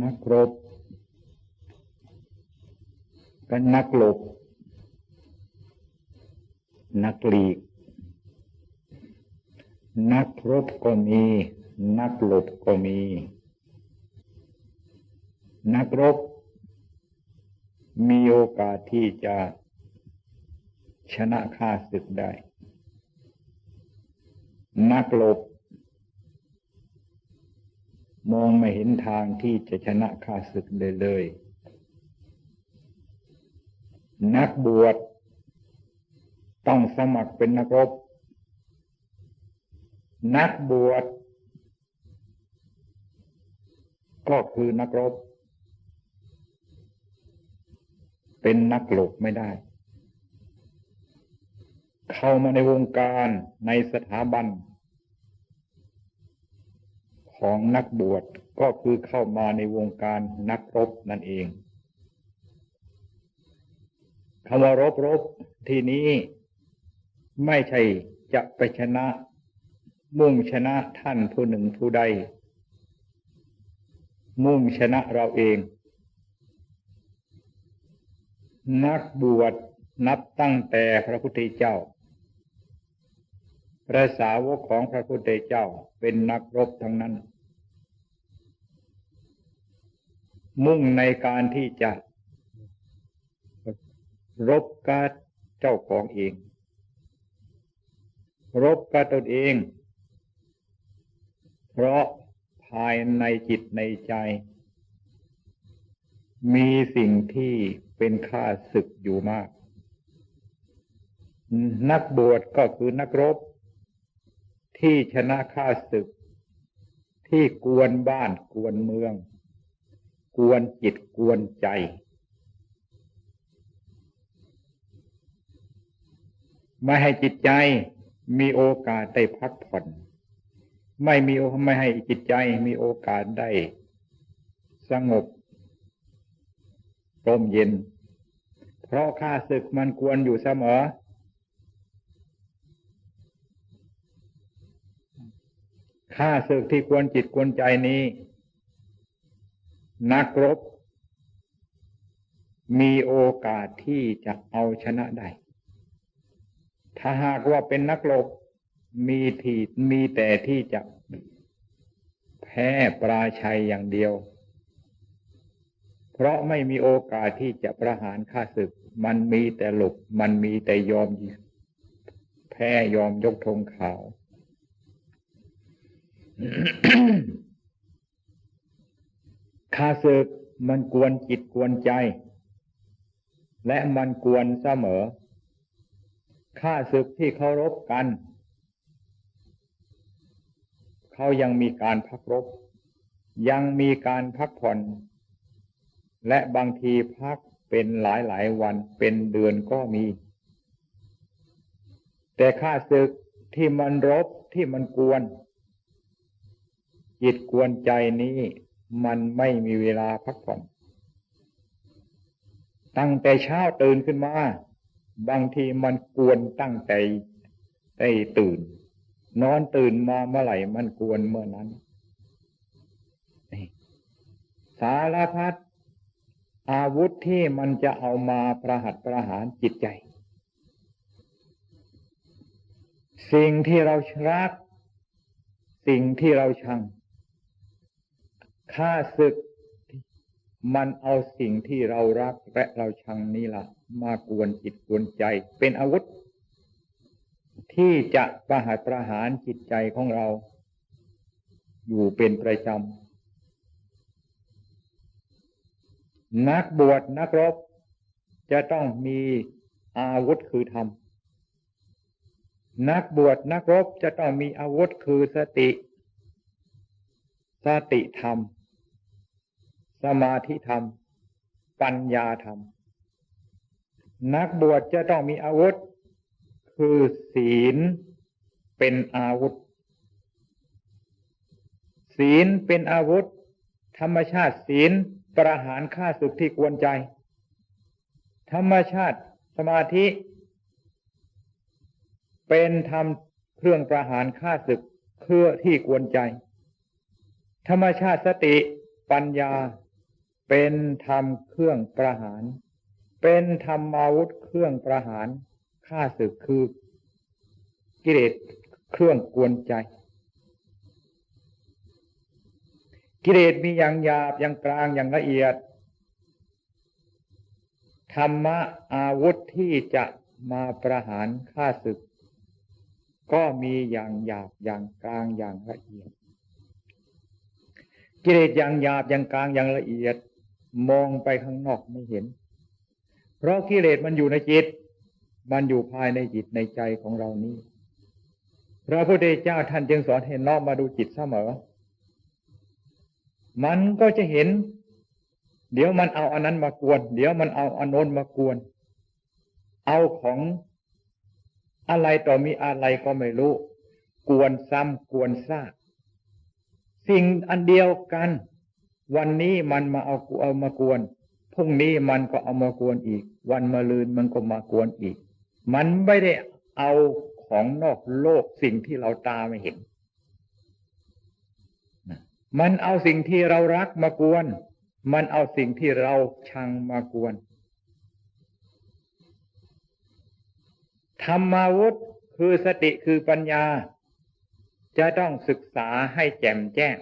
นักรบก็นักหลบ นักหลีก นักรบก็มี นักหลบก็มี นักรบ มีโอกาสที่จะชนะข้าศึกได้ นักหลบ มองไม่เห็นทางที่จะชนะข้าศึกเลยเลย นักบวชต้องสมัครเป็นนักรบ นักบวชก็คือนักรบ เป็นนักหลบไม่ได้ เข้ามาในวงการในสถาบัน ของนักบวชก็คือเข้ามาในวงการนักรบนั่นเองคำว่ารบรบทีนี้ไม่ใช่จะไปชนะ มุ่งชนะท่านผู้หนึ่งผู้ใด มุ่งชนะเราเอง นักบวชนับตั้งแต่พระพุทธเจ้า พระสาวกของพระพุทธเจ้าเป็นนักรบทั้งนั้น มุ่งในการที่จะรบกับเจ้าของเอง รบกับตนเอง เพราะภายในจิตในใจ มีสิ่งที่เป็นข้าศึกอยู่มาก นักบวชก็คือนักรบ ที่ชนะข้าศึก ที่กวนบ้านกวนเมือง กวนจิตกวนใจ ไม่ให้จิตใจมีโอกาสได้พักผ่อน ไม่มีไม่ให้จิตใจมีโอกาสได้ สงบร่มเย็น เพราะข้าศึกมันกวนอยู่เสมอ ข้าศึกที่กวนจิตกวนใจนี้ นักรบ มีโอกาสที่จะเอาชนะได้ ถ้าหากว่าเป็นนักรบมีทีมีแต่ที่จะแพ้ปราชัยอย่างเดียว เพราะไม่มีโอกาสที่จะประหารข้าศึก มันมีแต่หลบมันมีแต่ยอม แพ้ยอมยกธงขาว ข้าศึกมันกวนจิตกวนใจ และมันกวนเสมอข้าศึกที่เคารพกัน เขายังมีการพักรบ ยังมีการพักผ่อน และบางทีพักเป็นหลายหลายวันเป็นเดือนก็มี แต่ข้าศึกที่มันรบที่มันกวน จิตกวนใจนี้ มันไม่มีเวลาพักผ่อน ตั้งแต่เช้าตื่นขึ้นมา บางทีมันกวนตั้งแต่ได้ตื่น นอนตื่นมาเมื่อไหร่มันกวนเมื่อนั้น สารพัดอาวุธที่มันจะเอามาประหัตประหารจิตใจ สิ่งที่เรารัก สิ่งที่เราชัง ข้าศึกมันเอาสิ่งที่เรารักและเราชังนี่ละมากวนจิตกวนใจ เป็นอาวุธ ที่จะประหารประหารจิตใจของเรา อยู่เป็นประจำนักบวชนักรบ จะต้องมีอาวุธคือธรรมนักบวชนักรบจะต้องมีอาวุธคือสติ สติธรรม สมาธิธรรม ปัญญาธรรม นักบวชจะต้องมีอาวุธ คือศีลเป็นอาวุธ ศีลเป็นอาวุธ ธรรมชาติศีลประหารฆ่าศึกที่กวนใจ ธรรมชาติสมาธิ เป็นธรรมเครื่องประหารฆ่าศึกเครือที่กวนใจ ธรรมชาติสติปัญญา เป็นธรรมเครื่องประหาร เป็นธรรมอาวุธเครื่องประหารฆ่าศึกคือกิเลสเครื่องกวนใจ กิเลสมีอย่างหยาบอย่างกลางอย่างละเอียด ธรรมะอาวุธที่จะมาประหารฆ่าศึก ก็มีอย่างหยาบอย่างกลางอย่างละเอียด กิเลสอย่างหยาบอย่างกลางอย่างละเอียด มองไปข้างนอกไม่เห็น เพราะกิเลสมันอยู่ในจิต มันอยู่ภายในจิตในใจของเรานี้ พระพุทธเจ้าท่านจึงสอนให้น้อมมาดูจิตเสมอ มันก็จะเห็น เดี๋ยวมันเอาอันนั้นมากวน เดี๋ยวมันเอาอันโน้นมากวน เอาของอะไรต่อมีอะไรก็ไม่รู้ กวนซ้ำกวนซาก สิ่งอันเดียวกัน วันนี้มันมาเอาเอามากวนพรุ่งนี้มันก็เอามากวนอีก วันมะรืนมันก็มากวนอีก มันไม่ได้เอาของนอกโลกสิ่งที่เราตาไม่เห็น มันเอาสิ่งที่เรารักมากวน มันเอาสิ่งที่เราชังมากวน ธรรมาวุธคือสติคือปัญญา จะต้องศึกษาให้แจ่มแจ้ง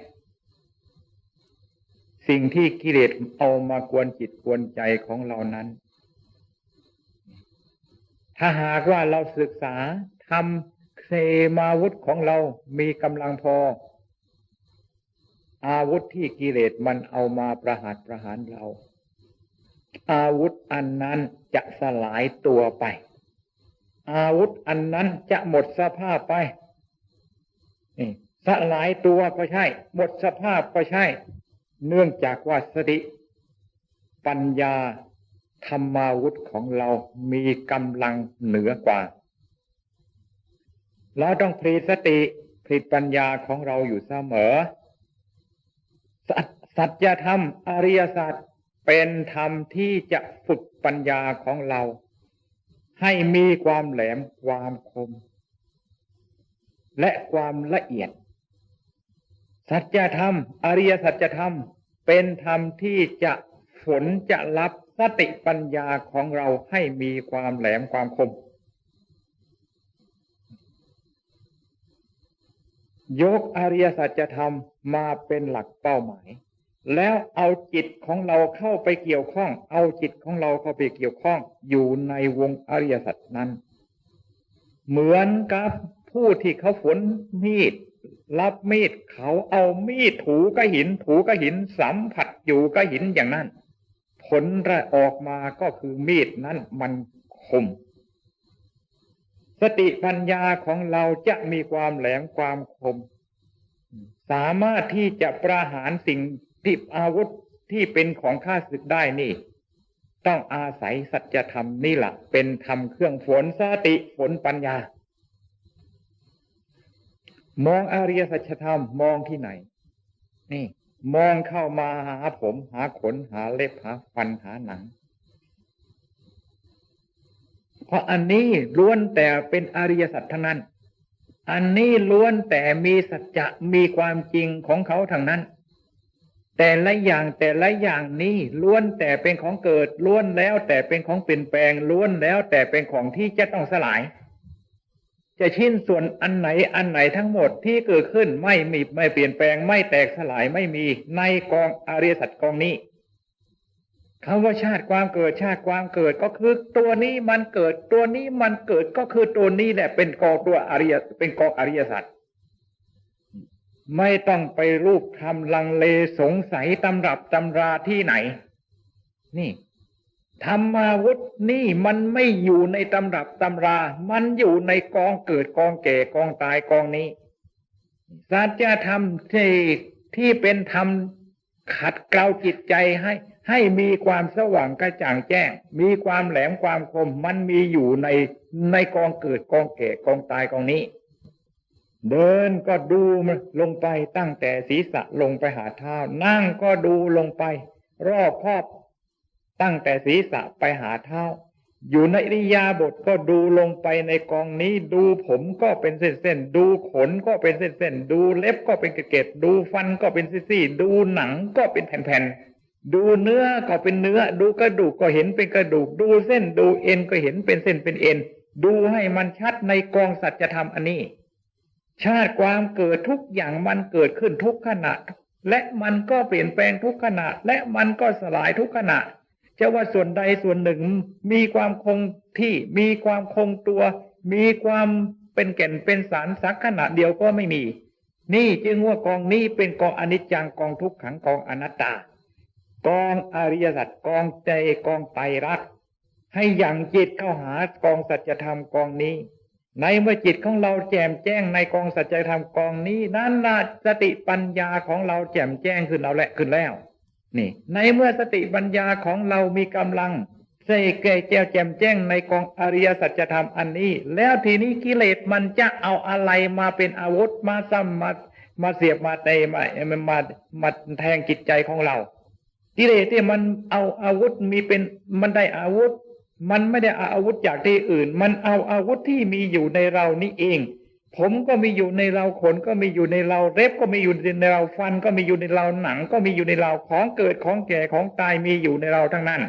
สิ่งที่กิเลสเอามากวนจิตกวนใจของเรานั้น ถ้าหากว่าเราศึกษาทำเซมาวุธของเรามีกำลังพอ อาวุธที่กิเลสมันเอามาประหารประหารเรา อาวุธอันนั้นจะสลายตัวไป อาวุธอันนั้นจะหมดสภาพไปนี่สลายตัวก็ใช่ หมดสภาพก็ใช่ เนื่องจากว่าสติ ปัญญาธรรมาวุธของเรามีกำลังเหนือกว่า เราต้องผลิตสติผลิตปัญญาของเราอยู่เสมอ สัจธรรม อริยสัจเป็นธรรมที่จะฝึกปัญญาของเรา ให้มีความแหลมความคม และความละเอียด สัจธรรม อริยสัจธรรม เป็นธรรมที่จะฝนจะรับสติปัญญาของเราให้มีความแหลมความคม ยกอริยสัจธรรมมาเป็นหลักเป้าหมาย แล้วเอาจิตของเราเข้าไปเกี่ยวข้อง เอาจิตของเราเข้าไปเกี่ยวข้อง อยู่ในวงอริยสัจนั้น เหมือนกับผู้ที่เขาฝนมีด รับมีดเขาเอามีดถูกระหิน ถูกระหินสัมผัสอยู่กระหินอย่างนั้น ผลระออกมาก็คือมีดนั้นมันคม สติปัญญาของเราจะมีความแหลมความคม สามารถที่จะประหารสิ่งที่อาวุธที่เป็นของข้าศึกได้นี่ ต้องอาศัยสัจธรรมนี่แหละเป็นธรรมเครื่องฝนสติฝนปัญญา มองอริยสัจธรรมมองที่ไหน นี่ มองเข้ามาหาผม หาขนหาเล็บหาฟันหาหนัง เพราะอันนี้ล้วนแต่เป็นอริยสัจทั้งนั้น อันนี้ล้วนแต่มีสัจจะมีความจริงของเขาทั้งนั้น แต่ละอย่างแต่ละอย่างนี้ล้วนแต่เป็นของเกิดล้วนแล้วแต่เป็นของเปลี่ยนแปลงล้วนแล้วแต่เป็นของที่จะต้องสลาย จะชิ้นส่วนอันไหนอันไหนทั้งหมดที่เกิดขึ้นไม่มีไม่เปลี่ยนแปลงไม่แตกสลายไม่มีในกองอริยสัจกองนี้คำว่าชาติความเกิดชาติความเกิดก็คือตัวนี้มันเกิดตัวนี้มันเกิดก็คือตัวนี้แหละเป็นกองตัวอริยเป็นกองอริยสัจไม่ต้องไปรูปทำลังเลสงสัยตำรับตำราที่ไหน นี่ ธรรมาวุธนี่มันไม่อยู่ในตำรับตำรา มันอยู่ในกองเกิดกองแก่กองตายกองนี้ สัจธรรมที่ที่เป็นธรรมขัดเกลาจิตใจให้ ให้มีความสว่างกระจ่างแจ้ง มีความแหลมความคม มันมีอยู่ในในกองเกิดกองแก่กองตายกองนี้ เดินก็ดูลงไปตั้งแต่ศีรษะลงไปหาเท้า นั่งก็ดูลงไป รอบครอบ ตั้งแต่ศีรษะไปหาเท้า อยู่ในอริยาบทก็ดูลงไปในกองนี้ ดูผมก็เป็นเส้นๆดูขนก็เป็นเส้นๆดูเล็บก็เป็นเกล็ดดูฟันก็เป็นซี่ๆดูหนังก็เป็นแผ่นๆดูเนื้อก็เป็นเนื้อ ดูกระดูกก็เห็นเป็นกระดูก ดูเส้นดูเอ็นก็เห็นเป็นเส้นเป็นเอ็นดูให้มันชัดในกองสัจธรรมอันนี้ ชาติความเกิดทุกอย่างมันเกิดขึ้นทุกขณะ และมันก็เปลี่ยนแปลงทุกขณะ และมันก็สลายทุกขณะ จะว่าส่วนใดส่วนหนึ่ง มีความคงที่มีความคงตัว มีความเป็นแก่นเป็นสารสักขณะเดียวก็ไม่มี นี่จึงว่ากองนี้เป็นกองอนิจจังกองทุกขังกองอนัตตา กองอริยสัจกองใจกองไตรักให้อย่างจิตเข้าหากองสัจธรรมกองนี้ ในเมื่อจิตของเราแจ่มแจ้งในกองสัจธรรมกองนี้ นั้นละสติปัญญาของเราแจ่มแจ้งขึ้นเอาแหละขึ้นแล้ว นี่ ในเมื่อสติปัญญาของเรามีกำลังใส่แก่แจ้วแจ่มแจ้งในกองอริยสัจธรรมอันนี้ แล้วทีนี้กิเลสมันจะเอาอะไรมาเป็นอาวุธมาซ้ำมามาเสียบมาเตะมามามาแทงจิตใจของเรากิเลสที่มันเอาอาวุธมีเป็นมันได้อาวุธ มันไม่ได้อาอาวุธจากที่อื่น มันเอาอาวุธที่มีอยู่ในเรานี่เอง ผมก็มีอยู่ในเราขนก็มีอยู่ในเราเล็บก็มีอยู่ในเราฟันก็มีอยู่ในเราหนัง ก็มีอยู่ในเราของเกิดของแก่ของตายมีอยู่ในเราทั้งนั้น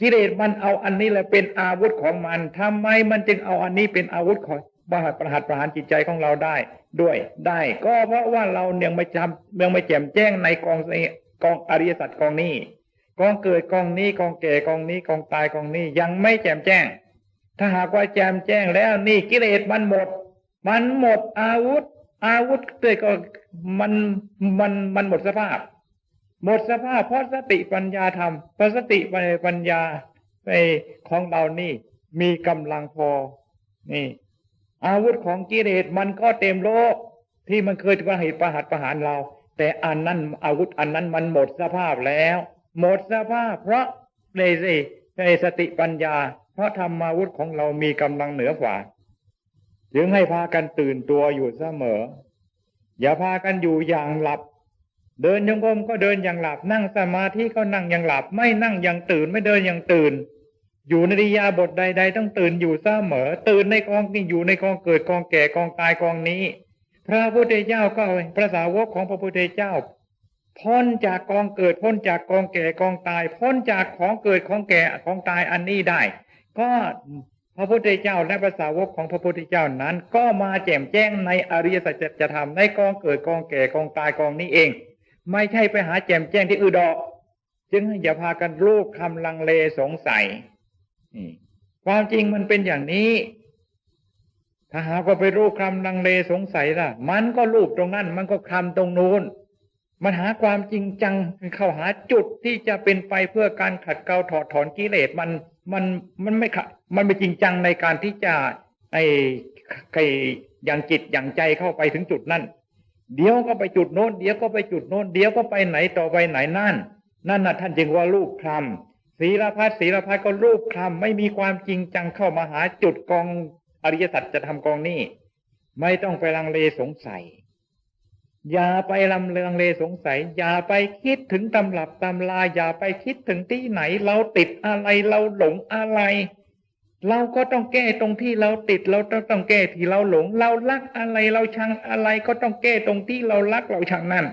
กิเลสมันเอาอันนี้แหละเป็นอาวุธของมันทำไมมันจึงเอาอันนี้เป็นอาวุธของประหัตประหัตประหารจิตใจของเราได้ด้วยได้ ก็เพราะว่าเรายังไม่จำยังไม่แจ่มแจ้งในกองกองอริยสัจกองนี้กองเกิดกองนี้กองแก่กองนี้กองตายกองนี้ยังไม่แจ่มแจ้ง ถ้าหากว่าแจ่มแจ้งแล้วนี่กิเลสมันหมด มันหมดอาวุธ อาวุธเลยก็มันมันมันหมดสภาพ หมดสภาพเพราะสติปัญญาธรรมเพราะสติปัญญาไปของเรานี่ มีกำลังพอ นี่ อาวุธของกิเลสมันก็เต็มโลก ที่มันเคยประหิตประหัตประหารเรา แต่อันนั้นอาวุธอันนั้นมันหมดสภาพแล้ว หมดสภาพ เพราะเลยสิในสติปัญญา เพราะธรรมาวุธของเรามีกำลังเหนือกว่า จึงให้พากันตื่นตัวอยู่เสมอ อย่าพากันอยู่อย่างหลับ เดินยงกรมก็เดินอย่างหลับ นั่งสมาธิก็นั่งอย่างหลับ ไม่นั่งอย่างตื่นไม่เดินอย่างตื่น อยู่ในริยาบทใด ๆ ต้องตื่นอยู่เสมอ ตื่นในกองนี่อยู่ในกองเกิดกองแก่กองตายกองนี้ พระพุทธเจ้าก็พระสาวกของพระพุทธเจ้าพ้นจากกองเกิดพ้นจากกองแก่กองตาย พ้นจากของเกิดของแก่ของตายอันนี้ได้ ก็ พระพุทธเจ้าและภาษาวกของพระพุทธเจ้านั้น ก็มาแจ่มแจ้งในอริยสัจธรรมในกองเกิดกองแก่กองตายกองนี้เอง ไม่ใช่ไปหาแจ่มแจ้งที่อื่นดอก จึงอย่าพากันรูปคำลังเลสงสัยความจริงมันเป็นอย่างนี้ ถ้าหากว่าไปรูปคำลังเลสงสัยล่ะ มันก็รูปตรงนั้น มันก็คำตรงนู้นมันหาความจริงจังเข้าหาจุดที่จะเป็นไปเพื่อการขัดเกลาถอดถอนกิเลสมันมันมันไม่ขัด มันไม่จริงจังในการที่จะไอ้ไอ้อย่างจิตอย่างใจเข้าไปถึงจุดนั้นเดี๋ยวก็ไปจุดโน้นเดี๋ยวก็ไปจุดโน้นเดี๋ยวก็ไปไหนต่อไปไหนนั่น นั่นน่ะท่านจึงว่ารูปคลำศีลพัฒศีลพัฒก็รูปคลำไม่มีความจริงจังเข้ามาหาจุดกองอริยสัจจะทำกองนี้ ไม่ต้องไปลังเลสงสัย อย่าไปลำเลืองเลสงสัย อย่าไปคิดถึงตำรับตำลาอย่าไปคิดถึงที่ไหน เราติดอะไรเราหลงอะไร เราก็ต้องแก้ตรงที่เราติดเราต้องแก้ที่เราหลง เราลักอะไรเราชังอะไรก็ต้องแก้ตรงที่เราลักเราชังนั่น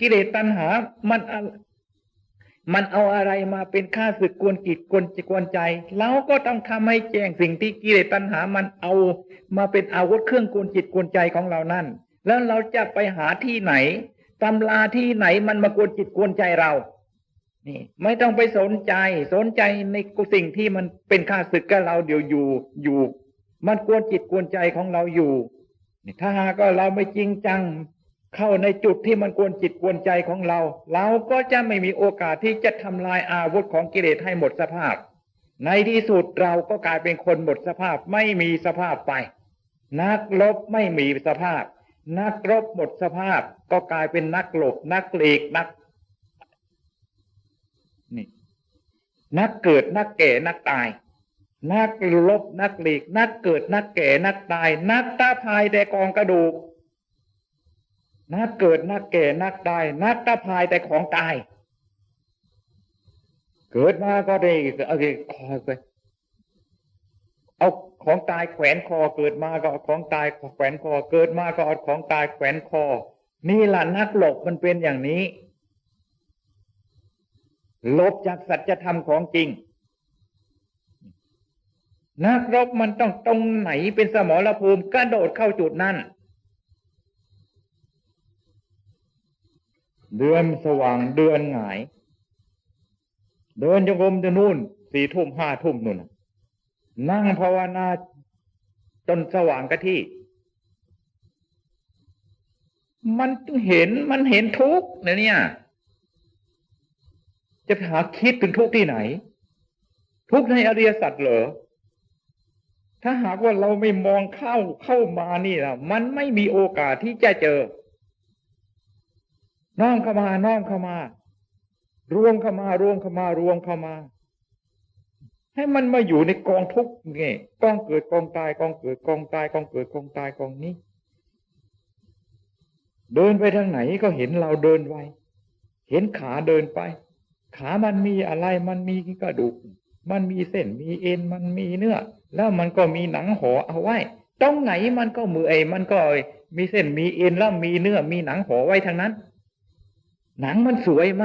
กิเลสตัณหา มันมันเอาอะไรมาเป็นค่าศึกกวนจิตกวนจิตกวนใจ เราก็ต้องทำให้แจ้งสิ่งที่กิเลสตัณหา มันเอามาเป็นอาวุธเครื่องกวนจิตกวนใจของเรานั่น แล้วเราจะไปหาที่ไหนตำราที่ไหนมันมากวนจิตกวนใจเรา นี่ไม่ต้องไปสนใจ สนใจในสิ่งที่มันเป็นข้าศึกกับเราเดี๋ยวอยู่อยู่ มันกวนจิตกวนใจของเราอยู่ถ้าหากเราไม่จริงจัง เข้าในจุดที่มันกวนจิตกวนใจของเรา เราก็จะไม่มีโอกาสที่จะทำลายอาวุธของกิเลสให้หมดสภาพ ในที่สุดเราก็กลายเป็นคนหมดสภาพไม่มีสภาพไป นักลบไม่มีสภาพ นักรบหมดสภาพ ก็กลายเป็นนักหลบนักหลีกนัก นักเกิดนักแก่นักตาย นักลบนักหลีก นักเกิดนักแก่นักตาย นักตาพายแต่กองกระดูก นักเกิดนักแก่นักตาย นักตาพายแต่ของตาย เกิดมาก็ได้เอาคอไปเอาของตายแขวนคอเกิดมาก็เอาของตายแขวนคอ เกิดมาก็เอาของตายแขวนคอ นี่แหละนักหลบมันเป็นอย่างนี้ ลบจากสัจธรรมของจริง นักรบมันต้องตรงไหนเป็นสมรภูมิกระโดดเข้าจุดนั้น เดือนสว่างเดือนหงาย เดินจงกรมจะนู่นสี่ทุ่มห้าทุ่มนู่นนั่งภาวนาจนสว่างกะที่ มันเห็นมันเห็นทุกข์เนี่ย จะไปหาคิดถึงทุกที่ไหน ทุกในอริยสัจเหรอถ้าหากว่าเราไม่มองเข้าเข้ามานี่นะมันไม่มีโอกาสที่จะเจอ น้อมเข้ามา น้อมเข้ามารวมเข้ามารวมเข้ามารวมเข้ามา ให้มันมาอยู่ในกองทุกข์ไงกองเกิดกองตายกองเกิดกองตายกองเกิดกองตายกองนี้ เดินไปทางไหนก็เห็นเราเดินไวเห็นขาเดินไป ขามันมีอะไร มันมีกระดูก มันมีเส้น มีเอ็น มันมีเนื้อ แล้วมันก็มีหนังห่อเอาไว้ ตรงไหนมันก็มือไอ้มันก็มีเส้น มีเอ็น แล้วมีเนื้อ มีหนังห่อไว้ทั้งนั้น หนังมันสวยไหม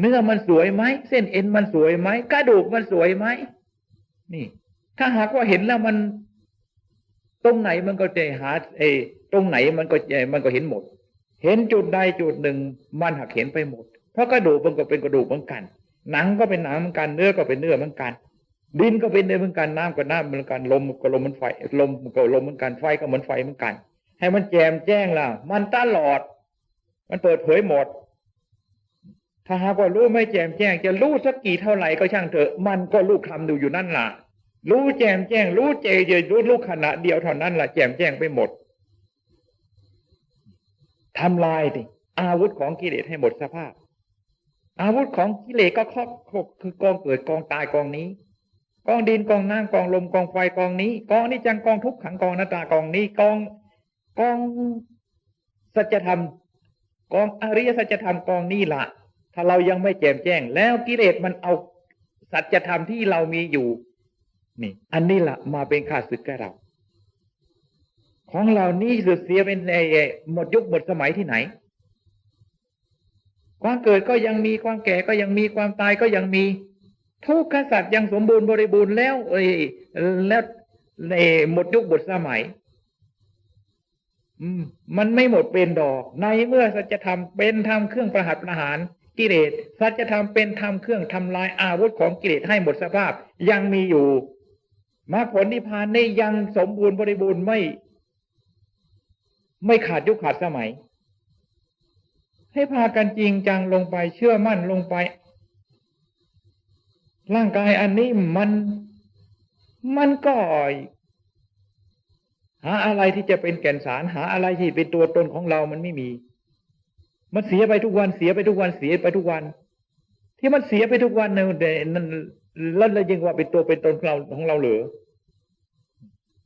เนื้อมันสวยไหม เส้นเอ็นมันสวยไหม กระดูกมันสวยไหม นี่ ถ้าหากว่าเห็นแล้วมัน ตรงไหนมันก็จะหาเอตรงไหนมันก็มันก็เห็นหมด เห็นจุดใดจุดหนึ่ง มันหักเห็นไปหมด เพราะกระดูกมันก็เป็นกระดูกเหมือนกัน หนังก็เป็นหนังเหมือนกันเนื้อก็เป็นเนื้อเหมือนกัน ดินก็เป็นดินเหมือนกันน้ำก็น้ำเหมือนกันลมก็ลมมันไฟลมก็ลมเหมือนกันไฟก็เหมือนไฟเหมือนกัน ให้มันแจมแจ้งล่ะ มันตลอด มันเปิดเผยหมด ถ้าหากว่ารู้ไม่แจมแจ้ง จะรู้สักกี่เท่าไหร่ก็ช่างเถอะ มันก็ลูกคำดูอยู่นั่นล่ะ รู้แจมแจ้ง รู้เจเจรู้ลูกขณะเดียวเท่านั้นล่ะแจมแจ้งไปหมดทำลายดิอาวุธของกิเลสให้หมดสภาพ อาวุธของกิเลสก็ครอบครกคือกองเกิดกองตายกองนี้ กองดินกองน้ำกองลมกองไฟกองนี้ กองนิจังกองทุกขังกองนาตากองนี้กองกองสัจธรรม กองอริยสัจธรรมกองนี้ละถ้าเรายังไม่แจ่มแจ้ง แล้วกิเลสมันเอาสัจธรรมที่เรามีอยู่ นี่ อันนี้ละมาเป็นข้าศึกกับเรา ของเรานี่สุดเสียเป็นหมดยุคหมดสมัยที่ไหน ความเกิดก็ยังมีความแก่ก็ยังมีความตายก็ยังมี ทุกขสัตว์ยังสมบูรณ์บริบูรณ์แล้วเอ้แล้วในหมดยุคหมดสมัย อืม มันไม่หมดเป็นดอก ในเมื่อสัจธรรมเป็นธรรมเครื่องประหัตประหารกิเลสสัจธรรมเป็นธรรมเครื่องทำลายอาวุธของกิเลสให้หมดสภาพ ยังมีอยู่มรรคผลนิพพานนี่ยังสมบูรณ์บริบูรณ์ไม่ ไม่ขาดยุคขาดสมัย ให้พากันจริงจังลงไปเชื่อมั่นลงไป ร่างกายอันนี้มันมันก็หาอะไรที่จะเป็นแก่นสารหาอะไรที่เป็นตัวตนของเรามันไม่มี มันเสียไปทุกวันเสียไปทุกวันเสียไปทุกวัน ที่มันเสียไปทุกวันเนี่ยนั่นแล้วเรายังว่าเป็นตัวเป็นตนของเราของเราเหรือ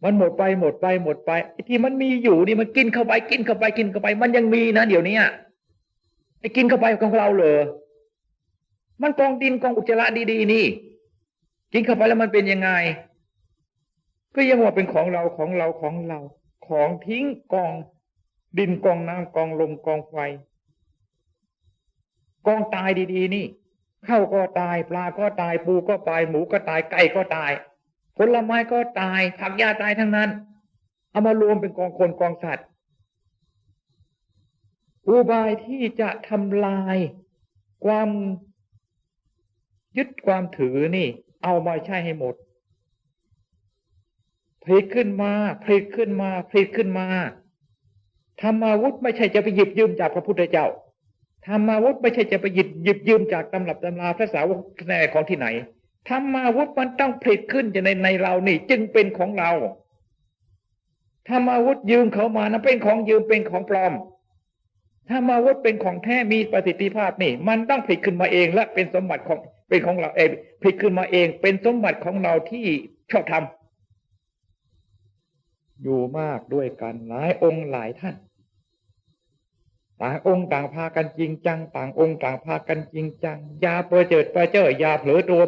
มันหมดไปหมดไปหมดไปที่มันมีอยู่นี่มันกินเข้าไปกินเข้าไปกินเข้าไป มันยังมีนะเดี๋ยวนี้ กินเข้าไปของเราเหรอมันกองดินกองอุจจาระดีๆนี่ กินเข้าไปแล้วมันเป็นยังไง ก็ยังว่าเป็นของเราของเราของเรา ของทิ้งกอง ดินกองน้ำกองลมกองไฟ กองตายดีๆ นี่ข้าวก็ตายปลาก็ตายปูก็ตายหมูก็ตายไก่ก็ตายผลไม้ก็ตายผักหญ้าตายทั้งนั้น เอามารวมเป็นกองคนกองสัตว์ อุบายที่จะทำลายความยึดความถือนี่ เอามาใช้ให้หมดผลิตขึ้นมาผลิตขึ้นมาผลิตขึ้นมาธรรมาวุธไม่ใช่จะไปหยิบยืมจากพระพุทธเจ้าธรรมาวุธไม่ใช่จะไปหยิบหยิบยืมจากตำรับตำราพระสาวกในของที่ไหนธรรมาวุธมันต้องผลิตขึ้นจะในในเรานี่ จึงเป็นของเราธรรมาวุธยืมเขามานะเป็นของยืมเป็นของปลอม ธรรมาวุธเป็นของแท้มีประสิทธิภาพนี่ มันต้องผลิตขึ้นมาเองและเป็นสมบัติของเป็นของเราเองผลิตขึ้นมาเอง เป็นสมบัติของเราที่ชอบทำอยู่มากด้วยกันหลายองค์หลายท่านต่างองค์ต่างพากันจริงจัง ต่างองค์ต่างพากันจริงจังยาเปิดเจิดเปิดเจอยาเผลอตัว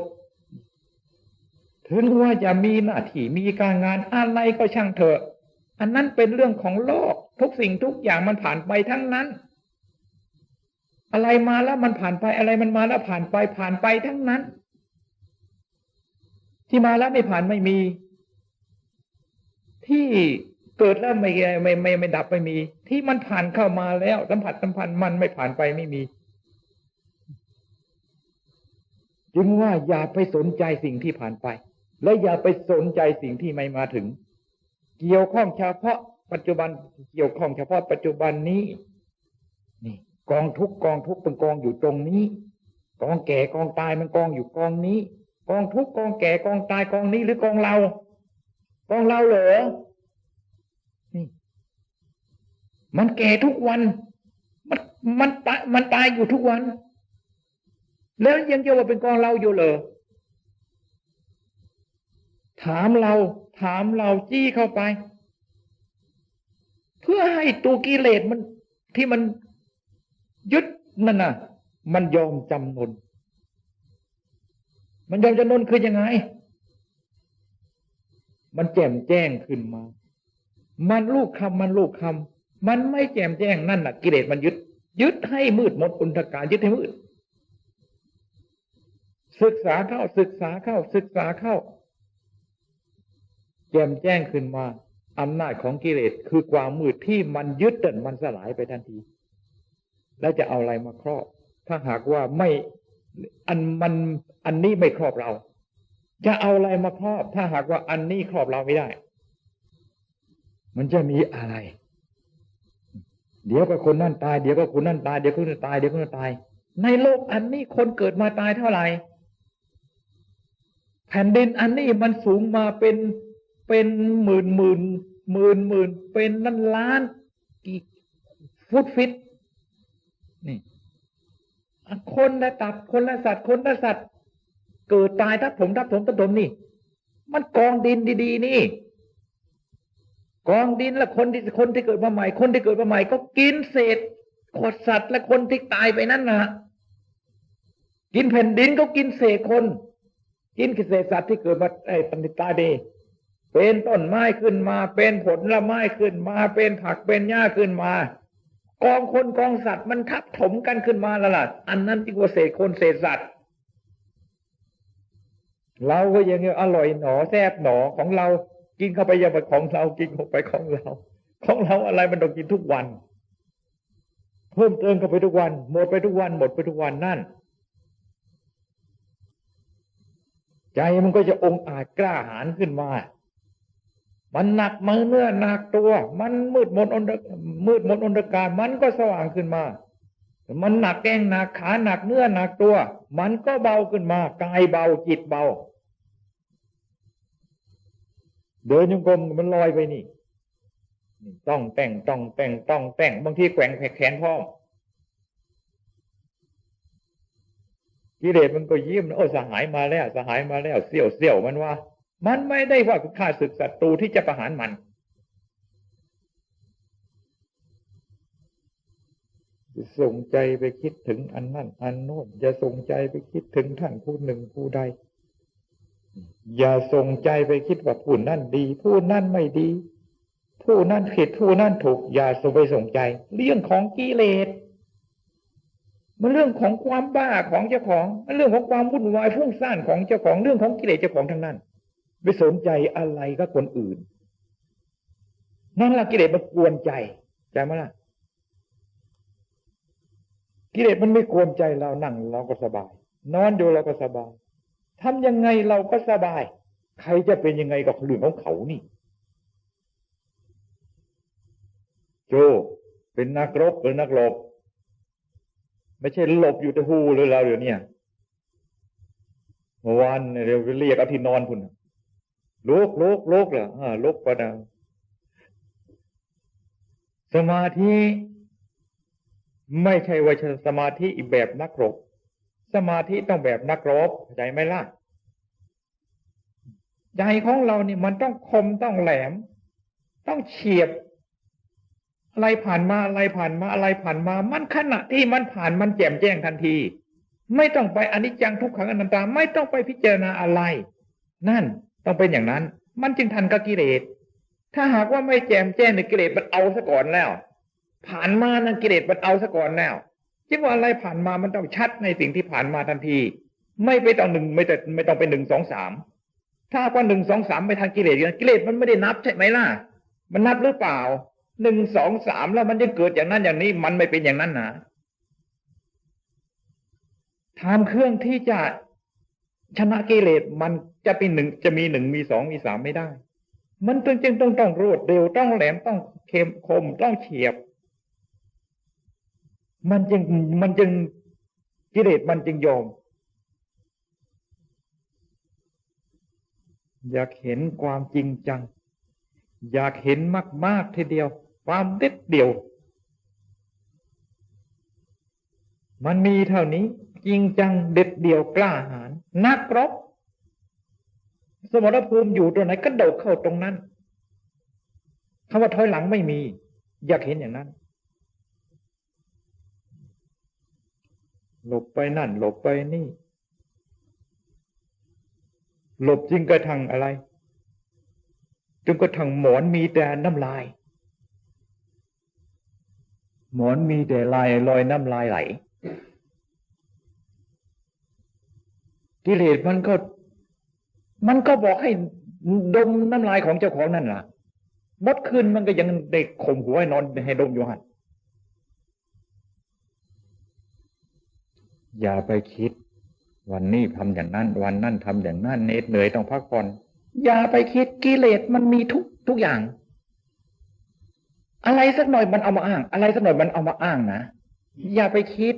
ถึงว่าจะมีหน้าที่มีการงานอะไรก็ช่างเถอะ อันนั้นเป็นเรื่องของโลก ทุกสิ่งทุกอย่างมันผ่านไปทั้งนั้น อะไรมาแล้วมันผ่านไปอะไรมันมาแล้วผ่านไปผ่านไปทั้งนั้น ที่มาแล้วไม่ผ่านไม่มี ที่เกิดแล้วไม่ไม่ไม่ไม่ดับไม่มี ที่มันผ่านเข้ามาแล้วสัมผัสสัมพันธ์มันไม่ผ่านไปไม่มี จึงว่าอย่าไปสนใจสิ่งที่ผ่านไป และอย่าไปสนใจสิ่งที่ไม่มาถึง เกี่ยวข้องเฉพาะปัจจุบันเกี่ยวข้องเฉพาะปัจจุบันนี้ กองทุกกองทุกเป็นกองอยู่ตรงนี้ กองแก่กองตายมันกองอยู่กองนี้ กองทุกกองแก่กองตายกองนี้หรือกองเรา กองเราเหรอนี่มันแก่ทุกวัน มันมันตายมันตายอยู่ทุกวัน แล้วยังจะว่าเป็นกองเราอยู่เหรอถามเราถามเราจี้เข้าไป เพื่อให้ตัวกิเลสมันที่มัน ยึดนั่นน่ะ มันยอมจำนน มันยอมจำนนคือยังไง มันแจ่มแจ้งขึ้นมา มันลูกคำมันลูกคำมันไม่แจ่มแจ้งนั่นน่ะ กิเลสมันยึด ยึดให้มืดมนอุนทการยึดให้มืด ศึกษาเข้าศึกษาเข้า ศึกษาเข้า แจ่มแจ้งขึ้นมาอำนาจของกิเลสคือความมืดที่มันยึดเดินมันสลายไปทันที แล้วจะเอาอะไรมาครอบ ถ้าหากว่าไม่อันมันอันนี้ไม่ครอบเรา จะเอาอะไรมาครอบ ถ้าหากว่าอันนี้ครอบเราไม่ได้ มันจะมีอะไร เดี๋ยวก็คนนั่นตายเดี๋ยวก็คนนั่นตายเดี๋ยวคนนั้นตายเดี๋ยวคนนั้นตาย ในโลกอันนี้คนเกิดมาตายเท่าไหร่แผ่นดินอันนี้มันสูงมาเป็นเป็นหมื่นหมื่นหมื่นหมื่นเป็นล้านล้านกี่ฟุตฟิต นี่คนละตับคนละสัตว์คนละสัตว์ เกิดตายทับถมทับถมทับถมนี่ มันกองดินดีๆ นี่ กองดินและคนที่คนที่เกิดมาใหม่ คนที่เกิดมาใหม่ ก็กินเศษขดสัตว์และคนที่ตายไปนั่นนะกินแผ่นดินก็กินเศษคน กินเศษสัตว์ที่เกิดมาไอ้ปันติตาดีเป็นต้นไม้ขึ้นมา เป็นผลละไม้ขึ้นมา เป็นผักเป็นหญ้าขึ้นมา กองคนกองสัตว์มันทับถมกันขึ้นมาแล้วล่ะ อันนั้นที่ว่าเศษคนเศษสัตว์ เราก็ยังอร่อยหนอแซบหนอของเรา กินเข้าไปยังไปของเรา กินเข้าไปของเรา ของเราอะไรมันต้องกินทุกวัน เพิ่มเติมเข้าไปทุกวัน หมดไปทุกวัน หมดไปทุกวันนั่น ใจมันก็จะองอาจกล้าหาญขึ้นมา มันหนักมือเนื้อหนักตัว มันมืดมนอนมืดมนอนตการมันก็สว่างขึ้นมา มันหนักแกงหนักขาหนักเนื้อหนักตัว มันก็เบาขึ้นมากายเบาจิตเบา เดินยังกลมมันลอยไปนี่ต้องแต่งต้องแต่งต้องแต่งบางทีแกว่งแขนพ่อกิเลสมันก็ยิ้มโอ้สหายมาแล้วสหายมาแล้วเสี่ยวเสี่ยวมันว่า มันไม่ได้ว่าข้าศึกศัตรูที่จะประหารมัน ส่งใจไปคิดถึงอันนั่น อันโน้นอย่าส่งใจไปคิดถึงท่านผู้หนึ่งผู้ใด อย่าส่งใจไปคิดว่าผู้นั่นดี ผู้นั่นไม่ดี ผู้นั่นผิดผู้นั่นถูก อย่าส่งไปส่งใจ เรื่องของกิเลสมันเรื่องของความบ้าของเจ้าของ มันเรื่องของความวุ่นวายฟุ้งซ่านของเจ้าของ เรื่องของกิเลสเจ้าของทั้งนั้น ไม่สนใจอะไรก็คนอื่น นั่นละกิเลสมันกวนใจใจไหมล่ะกิเลสมันไม่กวนใจเรานั่งเราก็สบาย นอนอยู่เราก็สบายทำยังไงเราก็สบาย ใครจะเป็นยังไงกับเรื่องของเขานี่ โจ เป็นนักรบหรือนักหลบ ไม่ใช่หลบอยู่แต่หูเลยเราเดี๋ยวนี้เมื่อวานเดี๋ยวเรียกเอาที่นอนคุณ ลุกลุกลุกเหรอลุกประดัง สมาธิไม่ใช่ว่าสมาธิอีกแบบนักรบ สมาธิต้องแบบนักรบใจไหมล่ะ ใจของเราเนี่ยมันต้องคมต้องแหลม ต้องเฉียบ อะไรผ่านมาอะไรผ่านมาอะไรผ่านมา มันขณะที่มันผ่านมันแจ่มแจ้งทันที ไม่ต้องไปอนิจจังทุกขังอนันตาไม่ต้องไปพิจารณาอะไร นั่น ต้องเป็นอย่างนั้น มันจึงทันกับกิเลส ถ้าหากว่าไม่แจมแจ้งในกิเลสมันเอาซะก่อนแล้ว ผ่านมานะกิเลสมันเอาซะก่อนแล้วคิดว่าอะไรผ่านมามันต้องชัดในสิ่งที่ผ่านมาทันที ไม่ไปต้องหนึ่งไม่แต่ไม่ต้องเป็นหนึ่งสองสามถ้าว่าหนึ่งสองสามไปทางกิเลสกิเลสมันไม่ได้นับใช่ไหมล่ะ มันนับหรือเปล่าหนึ่งสองสามแล้วมันยังเกิดอย่างนั้นอย่างนี้มันไม่เป็นอย่างนั้นนะทำเครื่องที่จะ ชนะกิเลสมันจะเป็นหนึ่งจะมีหนึ่งมีสองมีสามไม่ได้ มันจึงจึงต้องต้องรวดเร็วต้องแหลมต้องเข้มคมต้องเฉียบ มันจึงมันจึงกิเลสมันจึงยอม อยากเห็นความจริงจัง อยากเห็นมากๆทีเดียว ความเด็ดเดี่ยว มันมีเท่านี้ จริงจังเด็ดเดี่ยวกล้าหาญนักรบสมรภูมิอยู่ตรงไหนก็โดดเข้าตรงนั้นคำว่าถอยหลังไม่มี อยากเห็นอย่างนั้น หลบไปนั่น หลบไปนี่ หลบจริงกระทั่งอะไรจนกระทั่งหมอนมีแต่น้ำลาย หมอนมีแต่ลายลอยน้ำลายไหล กิเลสมันก็ มันก็บอกให้ดมน้ำลายของเจ้าของนั่นล่ะมดคืนมันก็ยังเด็กข่มหัวให้นอนให้ดมอยู่หันอย่าไปคิด วันนี้ทำอย่างนั้น วันนั้นทำอย่างนั้นเน็ดเหนื่อยต้องพักผ่อนอย่าไปคิดกิเลสมันมีทุกทุกอย่าง อะไรสักหน่อยมันเอามาอ้าง อะไรสักหน่อยมันเอามาอ้างนะอย่าไปคิด